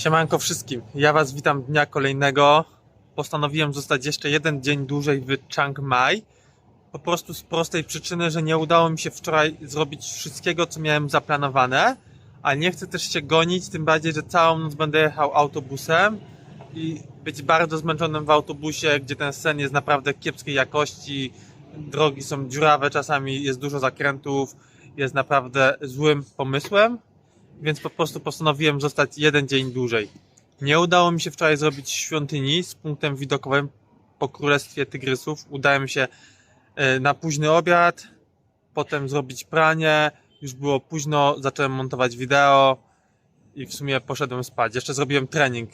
Siemanko wszystkim, ja was witam dnia kolejnego. Postanowiłem zostać jeszcze jeden dzień dłużej w Chiang Mai. Po prostu z prostej przyczyny, że nie udało mi się wczoraj zrobić wszystkiego, co miałem zaplanowane. A nie chcę też się gonić, tym bardziej, że całą noc będę jechał autobusem i być bardzo zmęczonym w autobusie, gdzie ten sen jest naprawdę kiepskiej jakości. Drogi są dziurawe, czasami jest dużo zakrętów, jest naprawdę złym pomysłem więc po prostu postanowiłem zostać jeden dzień dłużej. Nie udało mi się wczoraj zrobić świątyni z punktem widokowym po Królestwie Tygrysów. Udałem się e, na późny obiad, potem zrobić pranie. Już było późno, zacząłem montować wideo i w sumie poszedłem spać. Jeszcze zrobiłem trening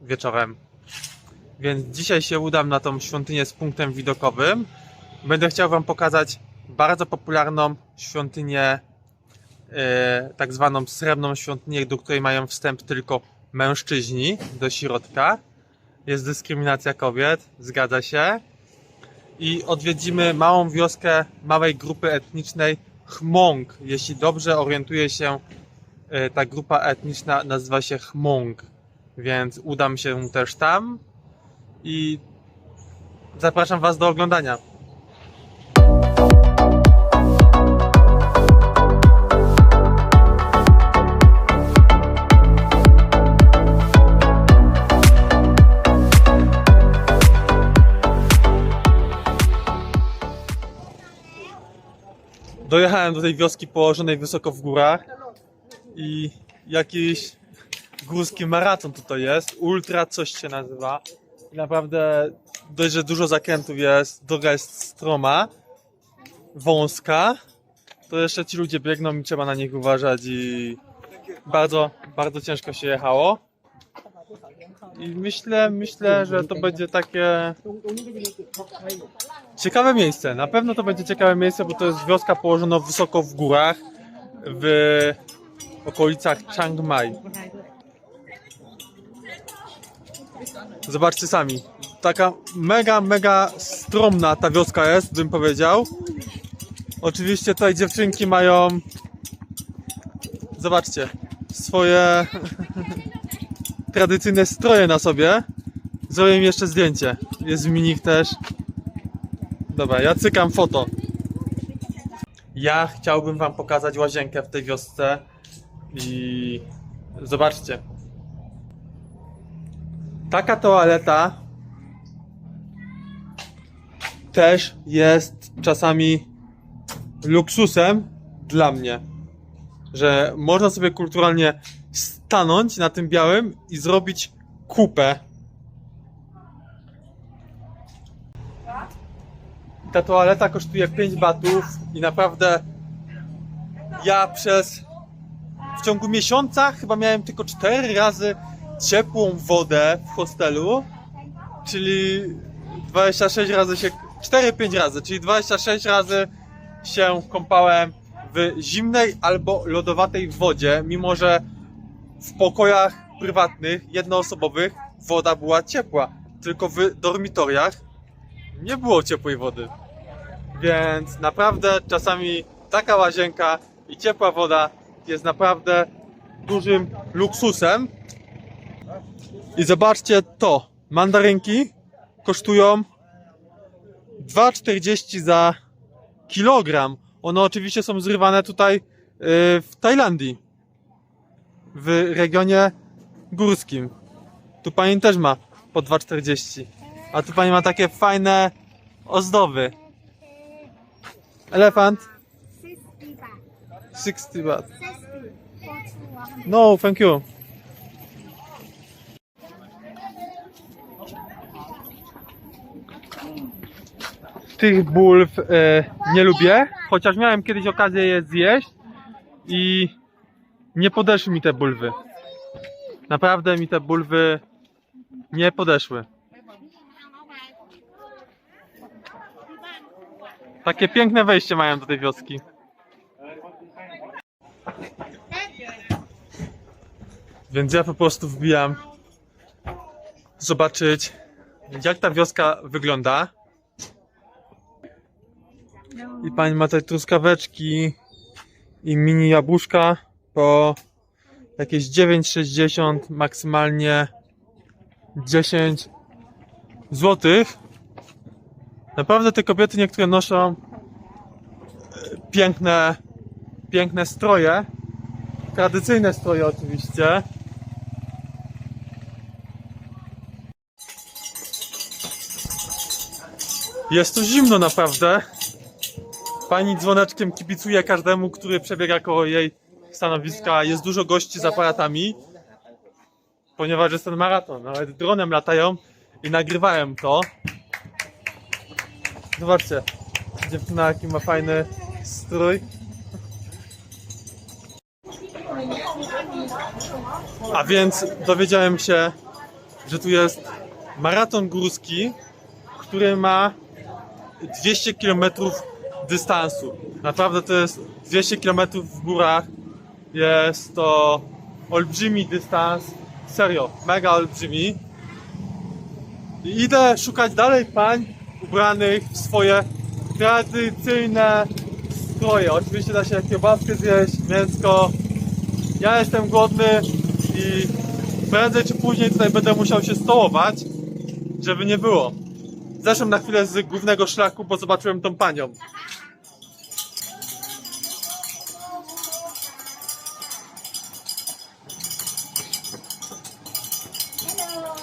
wieczorem. Więc dzisiaj się udam na tą świątynię z punktem widokowym. Będę chciał Wam pokazać bardzo popularną świątynię tak zwaną srebrną świątynię, do której mają wstęp tylko mężczyźni do środka. Jest dyskryminacja kobiet, zgadza się. I odwiedzimy małą wioskę małej grupy etnicznej Hmong. Jeśli dobrze orientuję się, e, ta grupa etniczna nazywa się Hmong. Więc udam się też tam i zapraszam Was do oglądania. Dojechałem do tej wioski położonej wysoko w górach i jakiś górski maraton tutaj jest. Ultra coś się nazywa. I naprawdę dość, że dużo zakrętów jest, droga jest stroma, wąska. To jeszcze ci ludzie biegną i trzeba na nich uważać i bardzo, bardzo ciężko się jechało. I myślę, myślę, że to będzie takie Ciekawe miejsce, na pewno to będzie ciekawe miejsce, bo to jest wioska położona wysoko w górach, w okolicach Chiang Mai. Zobaczcie sami, taka mega, mega stromna ta wioska jest, bym powiedział. Oczywiście tutaj dziewczynki mają, zobaczcie, swoje tradycyjne stroje na sobie. Zrobię im jeszcze zdjęcie, jest w nich też. Dobra, ja cykam foto. Ja chciałbym wam pokazać łazienkę w tej wiosce i zobaczcie. Taka toaleta też jest czasami luksusem dla mnie, że można sobie kulturalnie stanąć na tym białym i zrobić kupę. Ta toaleta kosztuje 5 batów i naprawdę ja przez w ciągu miesiąca chyba miałem tylko 4 razy ciepłą wodę w hostelu, czyli 26 razy się 4-5 razy, czyli 26 razy się kąpałem w zimnej albo lodowatej wodzie, mimo że w pokojach prywatnych, jednoosobowych woda była ciepła, tylko w dormitoriach nie było ciepłej wody. Więc naprawdę czasami taka łazienka i ciepła woda jest naprawdę dużym luksusem. I zobaczcie to. Mandarynki kosztują 2,40 za kilogram. One oczywiście są zrywane tutaj yy, w Tajlandii. W regionie górskim. Tu pani też ma po 2,40. A tu pani ma takie fajne ozdoby. Elefant, 60 baht. 60 baht. 60 for two one. No, thank you. Tych bulw e, nie lubię, chociaż miałem kiedyś okazję je zjeść i nie podeszły mi te bulwy. Naprawdę mi te bulwy nie podeszły. Takie piękne wejście mają do tej wioski. Więc ja po prostu wbijam zobaczyć jak ta wioska wygląda. I pani ma tutaj truskaweczki i mini jabłuszka po jakieś 9,60, maksymalnie 10 złotych. Naprawdę te kobiety niektóre noszą e, piękne, piękne stroje. Tradycyjne stroje oczywiście. Jest to zimno naprawdę. Pani dzwoneczkiem kibicuje każdemu, który przebiega koło jej stanowiska. Jest dużo gości z aparatami, ponieważ jest ten maraton. Nawet dronem latają i nagrywają to. Zobaczcie, dziewczyna jaki ma fajny strój. A więc dowiedziałem się, że tu jest maraton górski, który ma 200 km dystansu. Naprawdę to jest 200 km w górach. Jest to olbrzymi dystans. Serio, mega olbrzymi. I idę szukać dalej pań ubranych w swoje tradycyjne stroje. Oczywiście da się kiełbaskę zjeść, mięsko. Ja jestem głodny i prędzej czy później tutaj będę musiał się stołować, żeby nie było. Zeszłem na chwilę z głównego szlaku, bo zobaczyłem tą panią.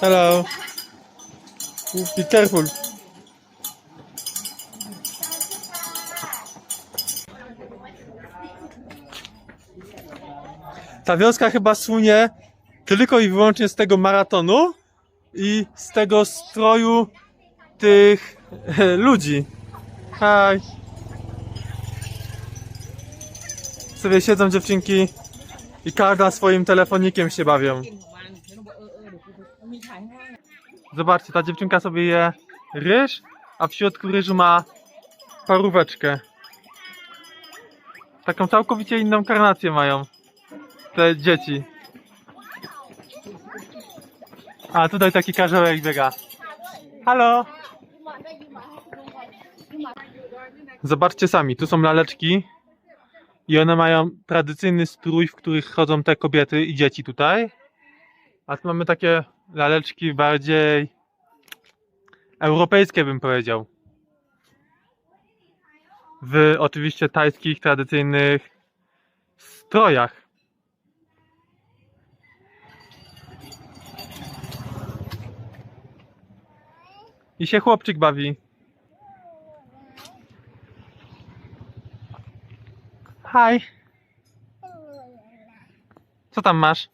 Hello. Be careful. Ta wioska chyba słynie tylko i wyłącznie z tego maratonu i z tego stroju tych ludzi. Hej. Sobie siedzą dziewczynki i każda swoim telefonikiem się bawią. Zobaczcie, ta dziewczynka sobie je ryż, a w środku ryżu ma paróweczkę. Taką całkowicie inną karnację mają te dzieci. A tutaj taki karzełek biega. Halo! Zobaczcie sami, tu są laleczki i one mają tradycyjny strój, w których chodzą te kobiety i dzieci tutaj. A tu mamy takie laleczki bardziej europejskie bym powiedział. W oczywiście tajskich tradycyjnych strojach. I się chłopczyk bawi. Hi. Co tam masz?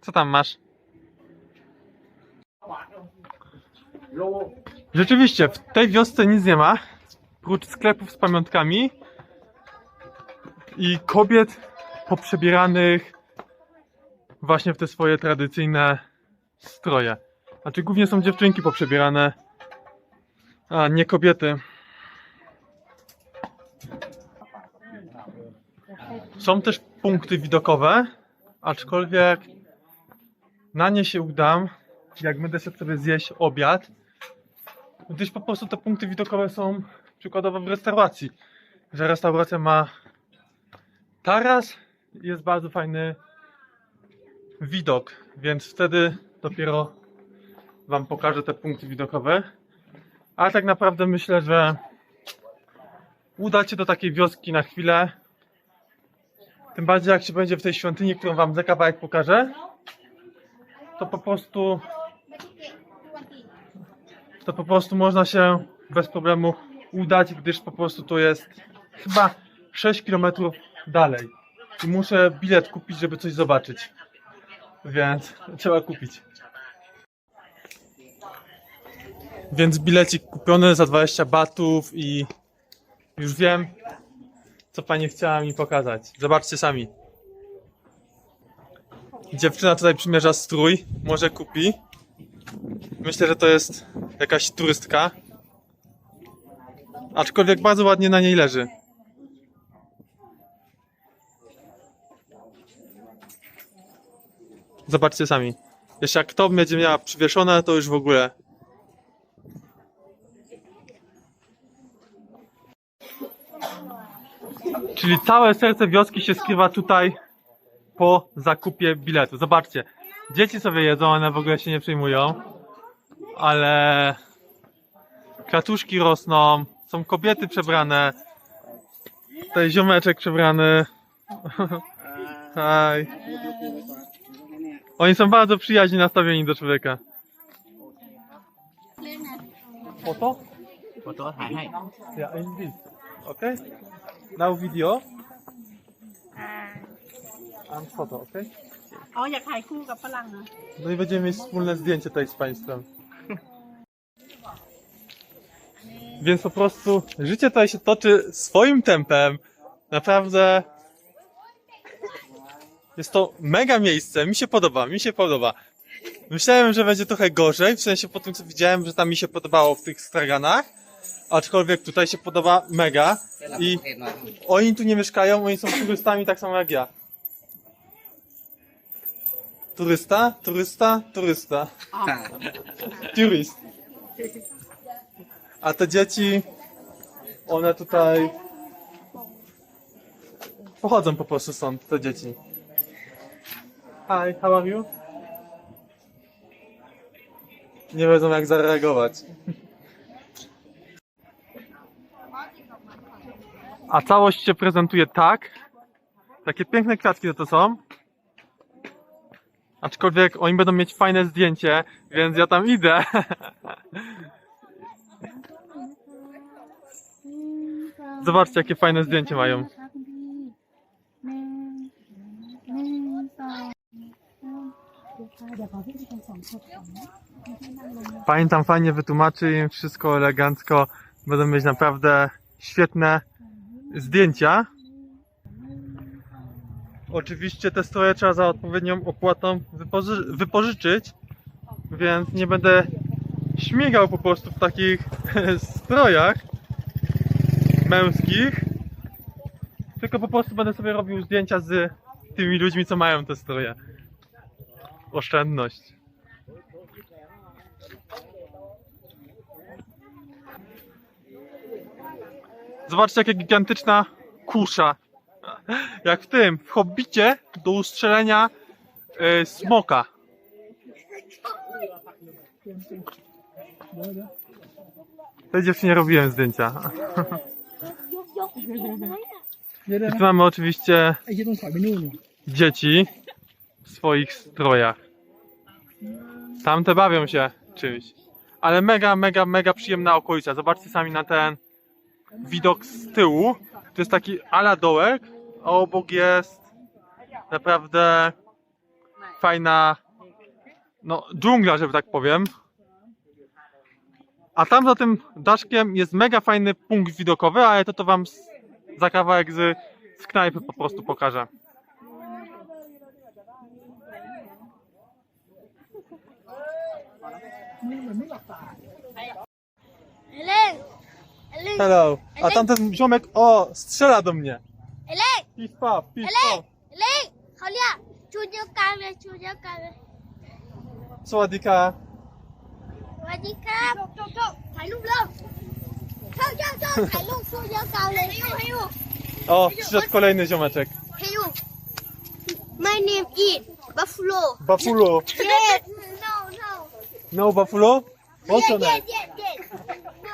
Co tam masz? Rzeczywiście, w tej wiosce nic nie ma, prócz sklepów z pamiątkami i kobiet poprzebieranych właśnie w te swoje tradycyjne stroje. Znaczy głównie są dziewczynki poprzebierane, a nie kobiety. Są też punkty widokowe, aczkolwiek na nie się udam, jak będę sobie zjeść obiad, gdyż po prostu te punkty widokowe są przykładowo w restauracji, że restauracja ma taras i jest bardzo fajny widok, więc wtedy dopiero Wam pokażę te punkty widokowe. Ale tak naprawdę myślę, że udać się do takiej wioski na chwilę. Tym bardziej jak się będzie w tej świątyni, którą Wam za kawałek pokażę, to po prostu to po prostu można się bez problemu udać, gdyż po prostu to jest chyba 6 km dalej. I muszę bilet kupić, żeby coś zobaczyć. Więc trzeba kupić. Więc bilecik kupiony za 20 batów i już wiem, co pani chciała mi pokazać. Zobaczcie sami. Dziewczyna tutaj przymierza strój, może kupi. Myślę, że to jest jakaś turystka. Aczkolwiek bardzo ładnie na niej leży. Zobaczcie sami. Jeszcze jak to będzie miała przywieszone, to już w ogóle. Czyli całe serce wioski się skrywa tutaj po zakupie biletu. Zobaczcie, dzieci sobie jedzą, one w ogóle się nie przejmują, ale kratuszki rosną, są kobiety przebrane, tutaj ziomeczek przebrany. Haj. Oni są bardzo przyjaźnie nastawieni do człowieka. Foto, foto, hi. Ja, in this. Okay? Now video. And photo, okay? O, jak hajku, z No i będziemy mieć wspólne zdjęcie tutaj z Państwem. Więc po prostu życie tutaj się toczy swoim tempem. Naprawdę jest to mega miejsce. Mi się podoba, mi się podoba. Myślałem, że będzie trochę gorzej, w sensie po tym co widziałem, że tam mi się podobało w tych straganach. Aczkolwiek tutaj się podoba mega. I oni tu nie mieszkają, oni są turystami tak samo jak ja. Turysta, turysta, turysta. Turist. A te dzieci, one tutaj pochodzą po prostu stąd, te dzieci. Hi, how are you? Nie wiedzą jak zareagować. A całość się prezentuje tak. Takie piękne kwiatki to, to są. Aczkolwiek oni będą mieć fajne zdjęcie, więc ja tam idę. Zobaczcie, jakie fajne zdjęcie mają. Pani tam fajnie wytłumaczy im wszystko elegancko. Będą mieć naprawdę świetne zdjęcia. Oczywiście te stroje trzeba za odpowiednią opłatą wypoży wypożyczyć, więc nie będę śmigał po prostu w takich strojach męskich, tylko po prostu będę sobie robił zdjęcia z tymi ludźmi, co mają te stroje. Oszczędność. Zobaczcie, jaka gigantyczna kusza. Jak w tym, w Hobbicie do ustrzelenia y, smoka. Tej dziewczynie robiłem zdjęcia. I tu mamy oczywiście dzieci w swoich strojach. Tamte bawią się czymś. Ale mega, mega, mega przyjemna okolica. Zobaczcie sami na ten widok z tyłu. To jest taki ala dołek, a obok jest naprawdę fajna no, dżungla, żeby tak powiem. A tam za tym daszkiem jest mega fajny punkt widokowy, ale to to wam z- za kawałek z, z knajpy po prostu pokażę. Ellen Ellen Hello. A tamten ziomek, o, strzela do mnie. Ellen Pif paf, pif paf. Ellen เขาเรียกชุดเดียวกันเลยชุดเดียวกันเลย Swadika. สวัสดีค รับโจโจถ่ายรูปเร็วเข้าโจโจถ่ายรูปชุดเดียวกันเลยให้ยูให้ยู O, przyszedł kolejny ziomeczek. ให้ยู My name is Buffalo Buffalo. Yes No no No buffalo? What's your Yes name? yes yes No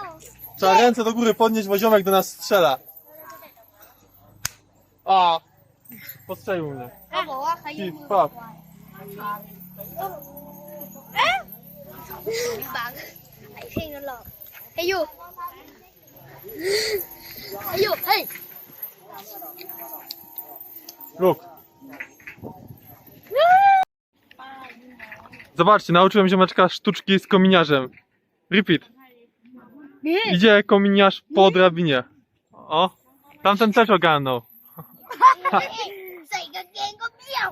Trzeba ręce do góry podnieść, bo ziomek do nas strzela. A, postrzelił mnie. เข บังไอ้เพลงนั่นหรอกให้ยูให้ยูเฮ้ย Look. Zobaczcie, nauczyłem ziomeczka sztuczki z kominiarzem. Repeat. นี่ Idzie kominiarz po drabinie. O, tamten też ogarnął. ใส่กางเกงก็เบี้ยว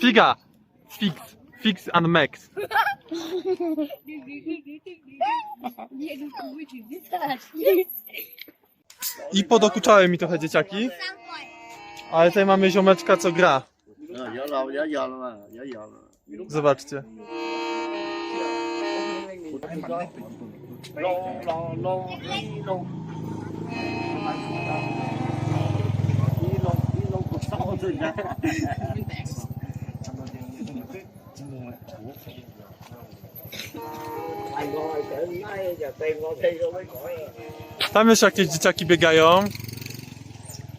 Figa! Fix. Fix and Max. I podokuczały mi trochę dzieciaki. Ale tutaj mamy ziomeczka, co gra. Zobaczcie. Tam jeszcze jakieś dzieciaki biegają.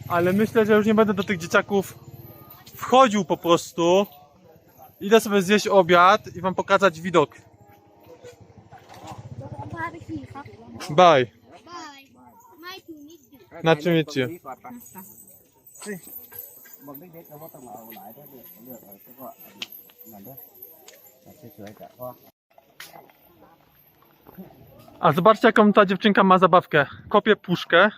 Ale myślę, że już nie będę do tych dzieciaków wchodził po prostu. Idę sobie zjeść obiad i wam pokazać widok. Bye. Na czym jecie? Bye. เด็กๆเราว่าต้องเอาหลายได้เลือกเลือกเอาเฉพาะอันนั่นเด้อเอาเฉยๆแต่พอ A zobaczcie jaką ta dziewczynka ma zabawkę. Kopie puszkę.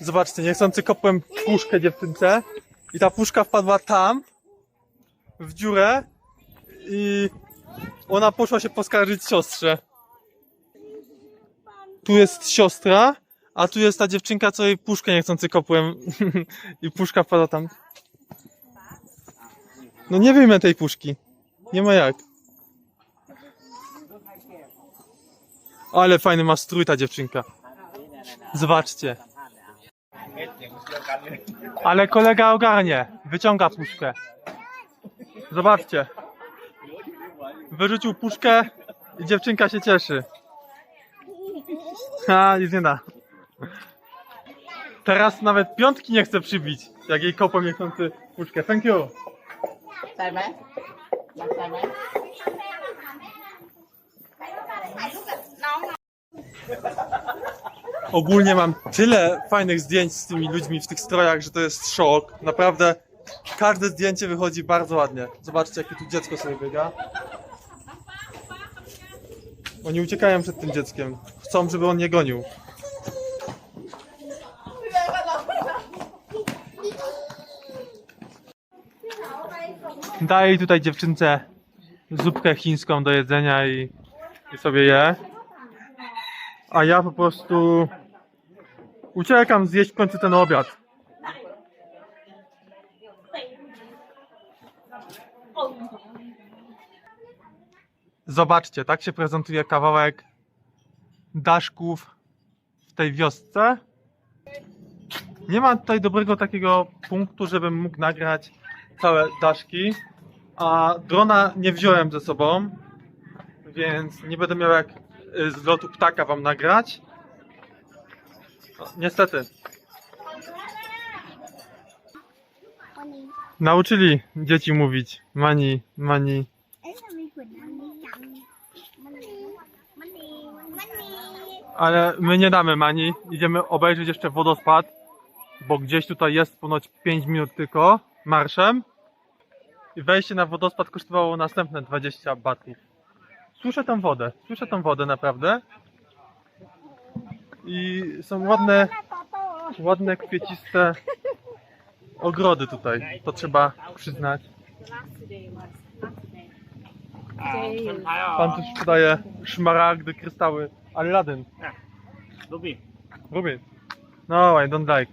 Zobaczcie, niechcący kopłem puszkę dziewczynce i ta puszka wpadła tam w dziurę i ona poszła się poskarżyć siostrze. Tu jest siostra, a tu jest ta dziewczynka, co jej puszkę niechcący kopłem i puszka wpadła tam. No nie wyjmę tej puszki. Nie ma jak. Ale fajny ma strój ta dziewczynka. Zobaczcie. Ale kolega ogarnie. Wyciąga puszkę. Zobaczcie. Wyrzucił puszkę i dziewczynka się cieszy. Ha, nic nie da. Teraz nawet piątki nie chcę przybić, jak jej kopą niechcący puszkę. Thank you. Chcemy? No, chcemy? Ogólnie mam tyle fajnych zdjęć z tymi ludźmi w tych strojach, że to jest szok. Naprawdę każde zdjęcie wychodzi bardzo ładnie. Zobaczcie, jakie tu dziecko sobie biega. Oni uciekają przed tym dzieckiem. Chcą, żeby on nie gonił. Daję tutaj dziewczynce zupkę chińską do jedzenia i, i sobie je. A ja po prostu uciekam zjeść w końcu ten obiad. Zobaczcie, tak się prezentuje kawałek daszków w tej wiosce. Nie ma tutaj dobrego takiego punktu, żebym mógł nagrać całe daszki, a drona nie wziąłem ze sobą, więc nie będę miał jak y, z lotu ptaka wam nagrać. Niestety. Nauczyli dzieci mówić mani, mani. Ale my nie damy mani. Idziemy obejrzeć jeszcze wodospad, bo gdzieś tutaj jest ponoć 5 minut tylko marszem i wejście na wodospad kosztowało następne 20 batów. Słyszę tą wodę, słyszę tą wodę naprawdę. I są ładne, ładne, kwieciste ogrody tutaj. To trzeba przyznać. Pan tu sprzedaje szmaragdy, kryształy. Aladdin. Lubię. Lubię. No, I don't like.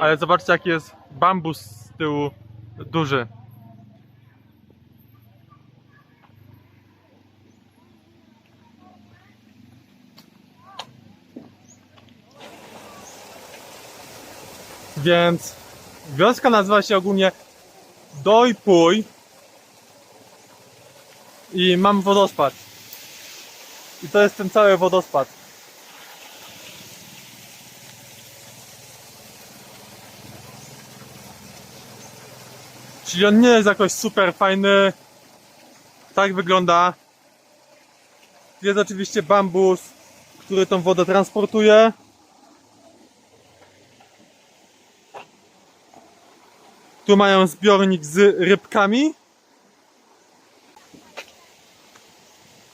Ale zobaczcie, jaki jest bambus tyłu duży. Więc wioska nazywa się ogólnie Dojpuj i mam wodospad. I to jest ten cały wodospad. Czyli on nie jest jakoś super fajny. Tak wygląda. Jest oczywiście bambus, który tą wodę transportuje. Tu mają zbiornik z rybkami.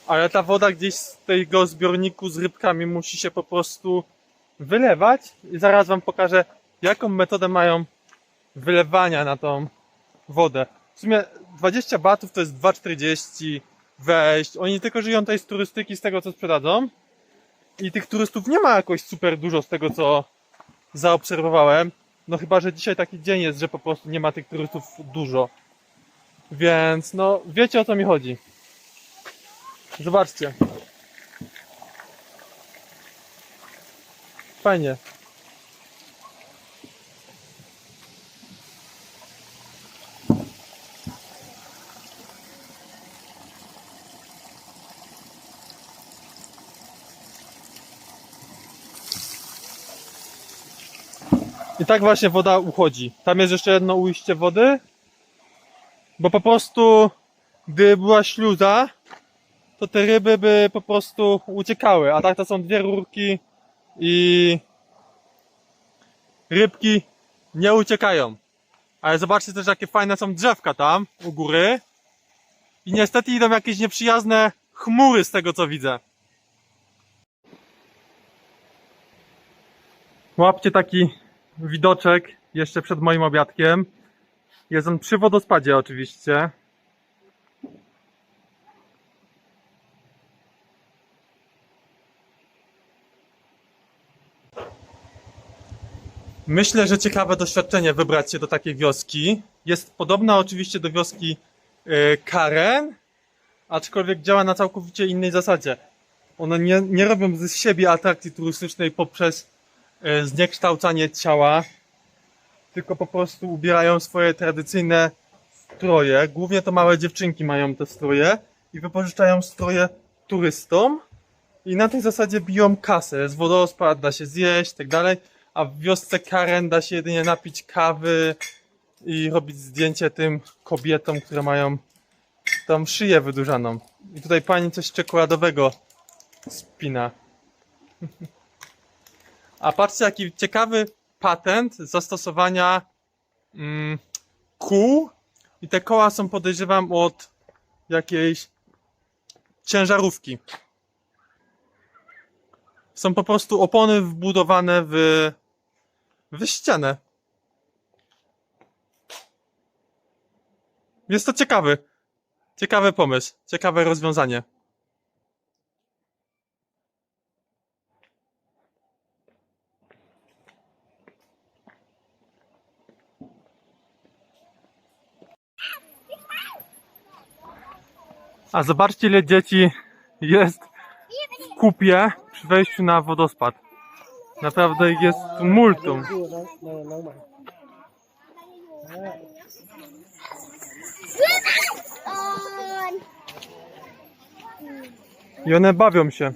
Ale ta woda gdzieś z tego zbiorniku z rybkami musi się po prostu wylewać. I zaraz wam pokażę, jaką metodę mają wylewania na tą wodę. W sumie 20 batów to jest 2,40 wejść. Oni tylko żyją tej z turystyki, z tego co sprzedadzą. I tych turystów nie ma jakoś super dużo z tego co zaobserwowałem. No chyba, że dzisiaj taki dzień jest, że po prostu nie ma tych turystów dużo. Więc no wiecie o co mi chodzi. Zobaczcie. Fajnie. Tak właśnie woda uchodzi. Tam jest jeszcze jedno ujście wody, bo po prostu gdy była śluza, to te ryby by po prostu uciekały, a tak to są dwie rurki i rybki nie uciekają. Ale zobaczcie też jakie fajne są drzewka tam u góry i niestety idą jakieś nieprzyjazne chmury z tego co widzę. Łapcie taki widoczek jeszcze przed moim obiadkiem. Jest on przy wodospadzie oczywiście. Myślę, że ciekawe doświadczenie wybrać się do takiej wioski. Jest podobna oczywiście do wioski e, Karen, aczkolwiek działa na całkowicie innej zasadzie. One nie, nie robią z siebie atrakcji turystycznej poprzez zniekształcanie ciała, tylko po prostu ubierają swoje tradycyjne stroje. Głównie to małe dziewczynki mają te stroje i wypożyczają stroje turystom i na tej zasadzie biją kasę. Z wodospad da się zjeść, tak dalej, a w wiosce Karen da się jedynie napić kawy i robić zdjęcie tym kobietom, które mają tą szyję wydłużaną. I tutaj pani coś czekoladowego spina. A patrzcie, jaki ciekawy patent zastosowania mm, kół. I te koła są, podejrzewam, od jakiejś ciężarówki. Są po prostu opony wbudowane w, w ścianę. Jest to ciekawy. Ciekawy pomysł. Ciekawe rozwiązanie. A zobaczcie ile dzieci jest w kupie przy wejściu na wodospad. Naprawdę jest multum. I one bawią się.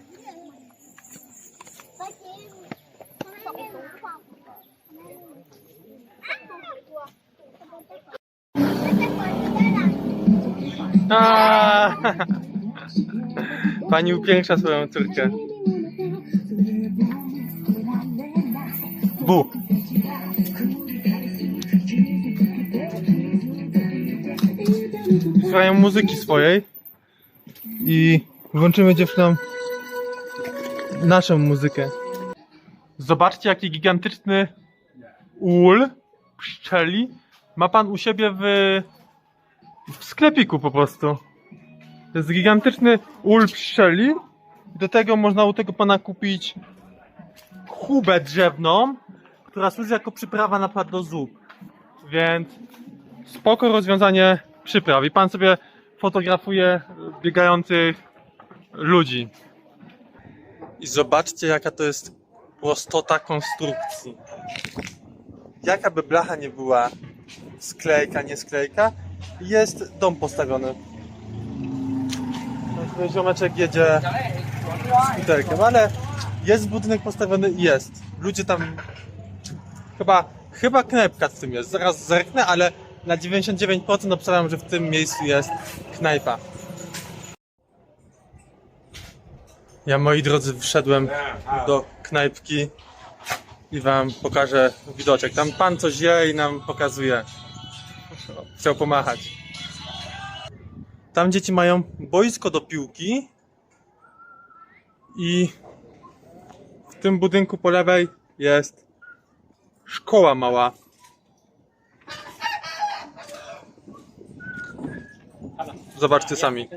A! Pani upiększa swoją córkę. Bu. Słuchają muzyki swojej i włączymy dziewczynom naszą muzykę. Zobaczcie jaki gigantyczny ul pszczeli ma pan u siebie w, w sklepiku po prostu. To jest gigantyczny ul pszczeli. Do tego można u tego pana kupić chubę drzewną, która służy jako przyprawa na do zup. Więc spoko rozwiązanie przypraw. I pan sobie fotografuje biegających ludzi. I zobaczcie jaka to jest prostota konstrukcji. Jaka by blacha nie była, sklejka, nie sklejka, jest dom postawiony. Tutaj ziomeczek jedzie skuterkiem, ale jest budynek postawiony i jest. Ludzie tam chyba, chyba knajpka w tym jest. Zaraz zerknę, ale na 99% obstawiam, że w tym miejscu jest knajpa. Ja moi drodzy wszedłem do knajpki i wam pokażę widoczek. Tam pan coś je i nam pokazuje. Chciał pomachać. Tam dzieci mają boisko do piłki i w tym budynku po lewej jest szkoła mała. Zobaczcie sami.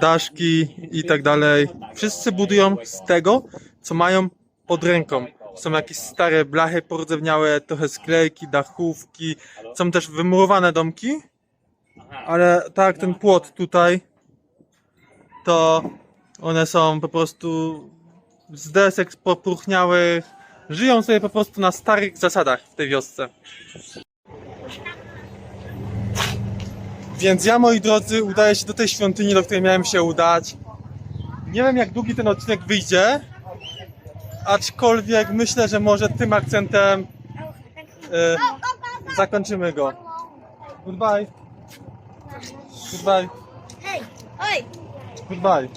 Daszki i tak dalej. Wszyscy budują z tego, co mają pod ręką. Są jakieś stare blachy pordzewniałe, trochę sklejki, dachówki. Są też wymurowane domki. Ale tak jak ten płot tutaj, to one są po prostu z desek popruchniałych, Żyją sobie po prostu na starych zasadach w tej wiosce. Więc ja, moi drodzy, udaję się do tej świątyni, do której miałem się udać. Nie wiem, jak długi ten odcinek wyjdzie, aczkolwiek myślę, że może tym akcentem e, zakończymy go. Goodbye. Goodbye. Hej, oj. Goodbye.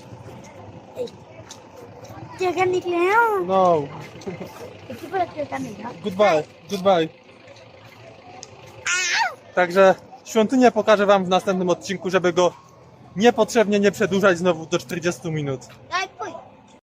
Czekamy kleo. No. Goodbye. Goodbye. Także świątynię pokażę Wam w następnym odcinku, żeby go niepotrzebnie nie przedłużać znowu do 40 minut. Tak.